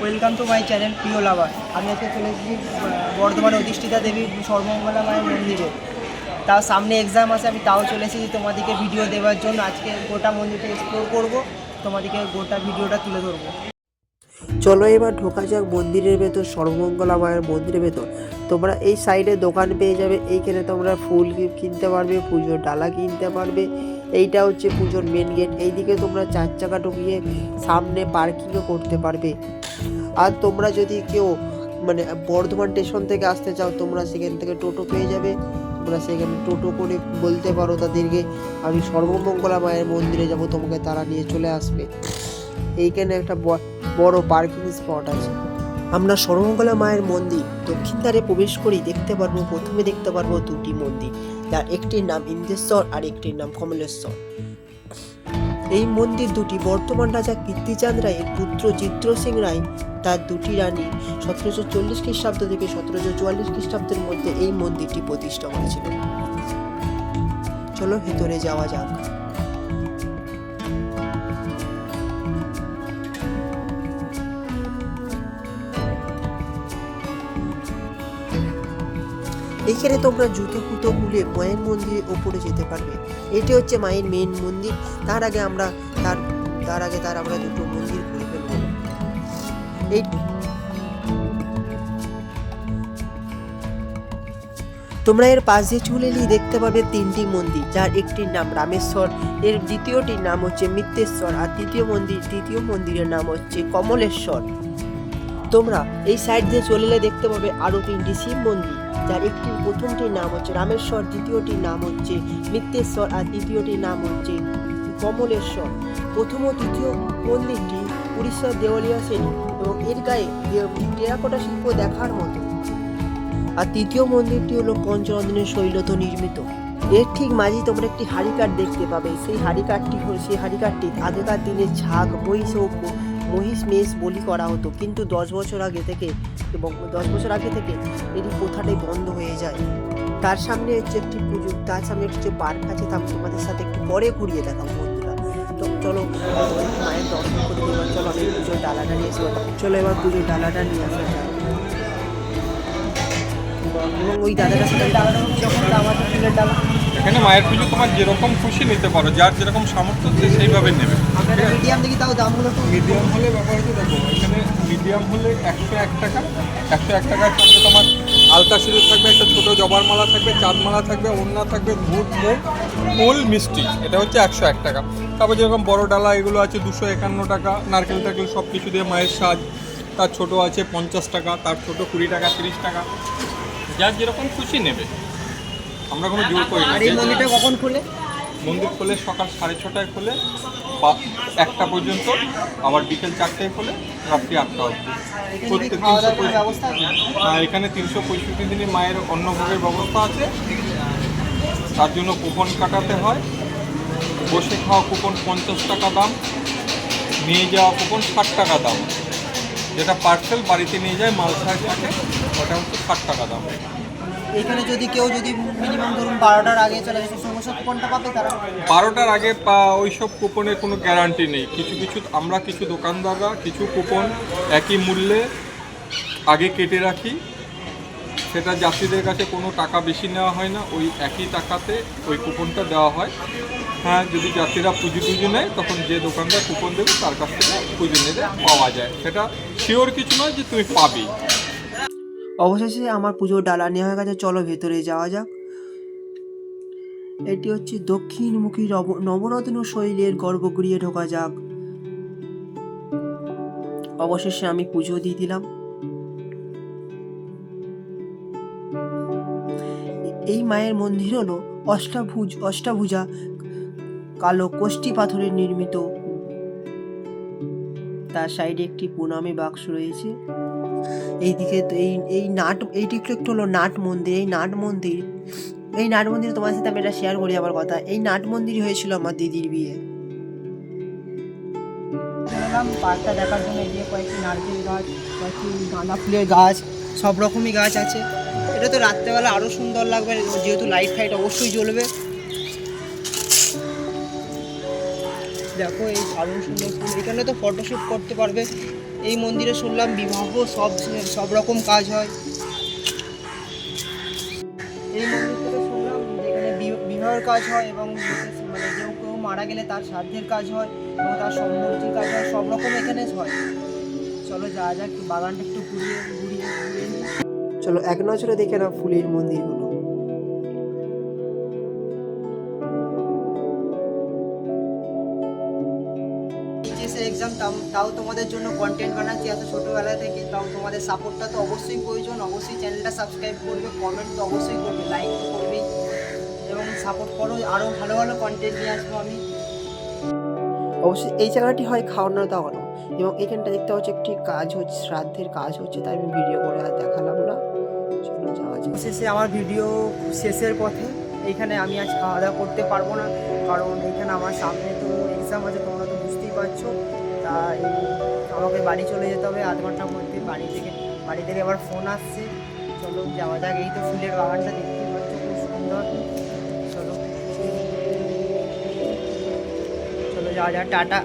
Welcome to my channel প্রিয় lover. আমি আজকে চলে এসেছি বর্ধমানে অধিষ্ঠিতা দেবী সর্বমঙ্গলা মায়ের মন্দিরে। তার সামনে এক্সাম আছে, আমি তাও চলে এসেছি তোমাদেরকে ভিডিও দেওয়ার জন্য। আজকে গোটা মন্দিরটা এক্সপ্লোর করব, তোমাদেরকে গোটা ভিডিওটা তুলে ধরবো। চলো এবার ঢোকা যাক মন্দিরের ভেতর, সর্বমঙ্গলা মায়ের মন্দিরের ভেতর। তোমরা এই সাইডে দোকান পেয়ে যাবে, এইখানে তোমরা ফুল কিনতে পারবে, পুজোর ডালা কিনতে পারবে। এইটা হচ্ছে পুজোর মেন গেট এইদিকে তোমরা চার চাকা ঢুকিয়ে সামনে পার্কিংও করতে পারবে। আর তোমরা যদি কেউ মানে বর্ধমান স্টেশন থেকে আসতে চাও, তোমরা সেখান থেকে টোটো পেয়ে যাবে। তোমরা সেখানে টোটো করে বলতে পারো তাদেরকে, আমি সর্বমঙ্গলা মায়ের মন্দিরে যাব, তোমাকে তারা নিয়ে চলে আসবে। এইখানে একটা বড় পার্কিং স্পট আছে। আমরা সর্বমঙ্গলা মায়ের মন্দির দক্ষিণ দ্বারে প্রবেশ করি দেখতে পারব, প্রথমে দেখতে পারব দুটি মন্দির। যার একটির নাম ইন্দ্রেশ্বর আর একটির নাম কমলেশ্বর। এই মন্দির দুটি বর্তমান রাজা কীর্তিচাঁদ রায়ের পুত্র চিত্র সিং রায়, তার দুটি রানী সতেরোশো চল্লিশ খ্রিস্টাব্দ থেকে সতেরোশো চুয়াল্লিশ খ্রিস্টাব্দের মধ্যে এই মন্দিরটি প্রতিষ্ঠা করেছিল। চলো ভেতরে যাওয়া যাক। এইখানে তোমরা জুতো ফুতো খুলে মায়ের মন্দিরের ওপরে যেতে পারবে। এটি হচ্ছে মায়ের মেন মন্দির। তার আগে আমরা তার তার আগে তার আমরা দুটো মন্দির ঘুরে ফেলব। এই তোমরা এর পাশ দিয়ে চলে এলেই দেখতে পাবে তিনটি মন্দির, যার একটির নাম রামেশ্বর, এর দ্বিতীয়টির নাম হচ্ছে মিত্তেশ্বর, আর তৃতীয় মন্দির, তৃতীয় মন্দিরের নাম হচ্ছে কমলেশ্বর। তোমরা এই সাইড দিয়ে চলে এলে দেখতে পাবে আরও তিনটি শিব মন্দির। যার একটি প্রথমটির নাম হচ্ছে রামেশ্বর, দ্বিতীয়টির নাম হচ্ছে মিত্তেশ্বর আর দ্বিতীয়টির নাম হচ্ছে কমলেশ্বর। প্রথম ও তৃতীয় মন্দিরটি উড়িষ্যার দেওয়ালিয়া শ্রেণি এবং এর গায়ে টেরাকোটা শিল্প দেখার মতো। আর তৃতীয় মন্দিরটি হলো পঞ্চরন্ধনের শৈলত নির্মিত। এর ঠিক মাঝে তোমরা একটি হাড়িকাঠ দেখতে পাবে। সেই হল, সেই হাড়িকাঠটি আগেকার দিনে ঝাঁক গ- মহিষ মেষ বলি করা হতো। কিন্তু দশ বছর আগে থেকে এবং দশ বছর আগে থেকে এটি প্রথাটাই বন্ধ হয়ে যায়। তার সামনে হচ্ছে একটি পুজো, তার সামনে হচ্ছে পার্ক আছে, তা তোমাদের সাথে একটু পরে ঘুরিয়ে দেখাবো বন্ধুরা। তো চলো, মায়ের দর্শন করে এবার চলো আমি পুজোর ডালাটা নিয়ে এসে চলো এবার পুজোর ডালাটা নিয়ে আসা। যাক এবং ওই দাদাটার সাথে ডালাটা যখন ফুলের ডালা এখানে মায়ের পুজো তোমার যেরকম খুশি নিতে পারো যার যেরকম সামর্থ্য সে সেইভাবে নেবে। মিডিয়াম দেখি তাও দামগুলো মিডিয়াম হলে ব্যাপার হচ্ছে দেখো এখানে মিডিয়াম হলে একশো এক টাকা একশো এক টাকার থাকবে তোমার আলতা সিঁদুর থাকবে একটা ছোটো জবার মালা থাকবে চাঁদ মালা থাকবে ওড়না থাকবে ধূপ মুখ ফুল মিষ্টি এটা হচ্ছে একশো এক টাকা। তারপর যেরকম বড় ডালা এগুলো আছে দুশো একান্ন টাকা নারকেল টারকেল সব কিছু দিয়ে মায়ের সাজ তার ছোট আছে পঞ্চাশ টাকা তার ছোট কুড়ি টাকা তিরিশ টাকা যার যেরকম খুশি নেবে। আমরা কোনো জোর করি না। আর এই মন্দিরটা কখন খুলে? মন্দির খোলে সকাল সাড়ে ছটায় খোলে বা- একটা পর্যন্ত আবার বিকেল চারটায় খোলে রাত্রি আটটা অবধি। প্রত্যেক তিনশো হ্যাঁ এখানে তিনশো পঁয়ষট্টি দিনই মায়ের অন্নভোগের ব্যবস্থা আছে। তার জন্য কুপন কাটাতে হয়। বসে খাওয়া কুপন পঞ্চাশ টাকা দাম নিয়ে যাওয়া কুপন ষাট টাকা দাম। যেটা পার্সেল বাড়িতে নিয়ে যায় মাল সাহেব থাকে ওটা হচ্ছে ষাট টাকা দাম। এখানে যদি কেউ যদি মিনিমাম ধরুন বারোটার আগে চলে আসে কোনটা পাবে তারা? বারোটার আগে পা, ওইসব কুপনের কোনো গ্যারান্টি নেই। কিছু কিছু, আমরা কিছু দোকানদাররা কিছু কুপন একই মূল্যে আগে কেটে রাখি। সেটা যাত্রীদের কাছে কোনো টাকা বেশি নেওয়া হয় না। ওই একই টাকাতে ওই কুপনটা দেওয়া হয়। হ্যাঁ যদি যাত্রীরা পুঁজি, টুজি নেয়, তখন যে দোকানদার কুপন দেবে, তার কাছ থেকে পুঁজি নিতে পাওয়া যায়। সেটা শিওর কিছু নয় যে তুমি পাবেই অবশেষে আমার পুজোর ডালা নেওয়া হয়ে গেছে। চলো ভেতরে যাওয়া যাক। এটি হচ্ছে দক্ষিণমুখী নব- নবরত্ন শৈলের গর্ভগৃহে ঢোকা যাক। অবশেষে আমি পুজো দিয়ে দিলাম। এই মায়ের মন্দির হলো অষ্টাভুজ অষ্টাভুজা কালো কোষ্ঠী পাথরের নির্মিত। তার সাইডে একটি প্রণামী বাক্স রয়েছে। এইদিকে এই এই নাট এইটি একটু হলো নাট মন্দির, এই নাট মন্দির। এই নাট মন্দির তোমার সাথে আমি এটা শেয়ার করি আমার কথা। এই নাট মন্দিরই হয়েছিল আমার দিদির বিয়ে। এলাম পার্কটা দেখার জন্য, এই কয়েকটি নারকেল গাছ, কয়েকটি গাঁদা ফুলের গাছ, সব রকমই গাছ আছে। এটা তো রাত্রেবেলা আরও সুন্দর লাগবে, যেহেতু লাইট ফাইট অবশ্যই জ্বলবে। দেখো এই দারুণ সুন্দর ফুল। এখানে তো ফটোশ্যুট করতে পারবে। এই মন্দিরে শুনলাম বিবাহ, সব সব রকম কাজ হয়। এই মন্দির থেকে শুনলাম যেখানে বিবাহের কাজ হয় এবং মানে কেউ কেউ মারা গেলে তার শ্রাদ্ধের কাজ হয় এবং তার সম্পত্তির কাজ হয়, সব রকম এখানে হয়। চলো যা যাক বাগানটা একটু ঘুরিয়ে ঘুরিয়ে ঘুরিয়ে চলো এক নজরে দেখে না ফুলের মন্দিরগুলো। এইচএসের এক্সাম তাও তোমাদের জন্য কন্টেন্ট বানাচ্ছি এত ছোটোবেলা থেকে। তাও তোমাদের সাপোর্টটা তো অবশ্যই প্রয়োজন। অবশ্যই চ্যানেলটা সাবস্ক্রাইব করবে কমেন্ট তো অবশ্যই করবে লাইক তো করবেই। এবং সাপোর্ট করো আরও ভালো ভালো কন্টেন্ট নিয়ে আসব আমি। অবশ্যই এই জায়গাটি হয় খাওয়ানো দাওয়ানো এবং এখানটা দেখতে হচ্ছে একটি কাজ হচ্ছে, শ্রাদ্ধের কাজ হচ্ছে, তাই আমি ভিডিও করে আর দেখালাম না। শেষে আমার ভিডিও শেষের পথে। এখানে আমি আজ খাওয়া দাওয়া করতে পারব না, কারণ এখানে আমার সামনে তো এক্সাম আছে, তোমরা তো পারছ? তাই আমাকে বাড়ি চলে যেতে হবে আধ ঘণ্টার মধ্যে। বাড়ি থেকে বাড়ি থেকে আবার ফোন আসছে। চলো, যাওয়া যাক। এই তো ফুলের বাগানটা দেখতে পাচ্ছ, খুব সুন্দর। চলো। চলো, যাওয়া যাক। টাটা।